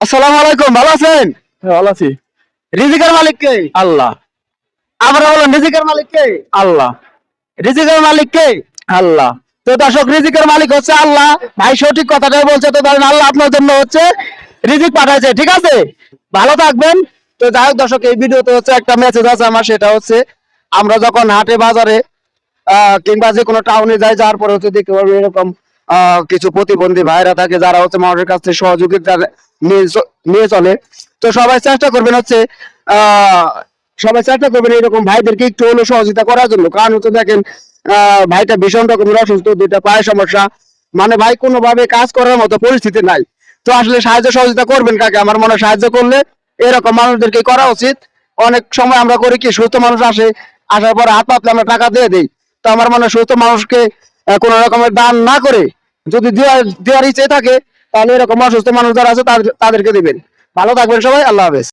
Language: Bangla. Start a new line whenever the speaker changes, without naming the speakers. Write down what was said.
আসসালামু আলাইকুম ভালো আছেন?
হ্যাঁ ভালো আছি।
রিজিকের মালিক কে?
আল্লাহ।
বলেন রিজিকের মালিক কে?
আল্লাহ।
রিজিকের মালিক কে?
আল্লাহ।
তো দর্শক রিজিকের মালিক হচ্ছে আল্লাহ। ভাই সঠিক কথাটাই বলছে তো ধরেন আল্লাহ আপনার জন্য হচ্ছে রিজিক পাঠাইছে ঠিক আছে? ভালো থাকবেন। তো যাই হোক দর্শক এই ভিডিওতে হচ্ছে একটা মেসেজ আছে আমার সেটা হচ্ছে আমরা যখন হাটে বাজারে আহ, কিংবা যে কোনো টাউনে যাই যাওয়ার পরে হচ্ছে দেখতে পারব এরকম কিছু প্রতিবন্ধী ভাইরা থাকে যারা হচ্ছে মানুষের কাছ থেকে সহযোগিতা নিয়ে চলে। তো সবাই চেষ্টা করবেন হচ্ছে সবাই চেষ্টা করবেন এরকম ভাইদেরকে একটু হলেও সহযোগিতা করার জন্য। কারণ হচ্ছে দেখেন ভাইটা ভীষণ রকমের অসুস্থ, দুইটা পায়ের সমস্যা। মানে ভাই কোনোভাবে কাজ করার মতো পরিস্থিতি নাই। তো আসলে সাহায্য সহযোগিতা করবেন কাকে? আমার মনে হয় সাহায্য করলে এরকম মানুষদেরকে করা উচিত। অনেক সময় আমরা করি কি, সুস্থ মানুষ আসে, আসার পর হাত পাতলে আমরা টাকা দিয়ে দিই। তো আমার মনে হয় সুস্থ মানুষকে কোনো রকমের দান না করে যদি দেওয়ার ইচ্ছে থাকে, তাহলে এরকম অসুস্থ মানুষ যারা আছে, তাদের- তাদেরকে দিবেন। ভালো থাকবেন সবাই, আল্লাহ হাফেজ।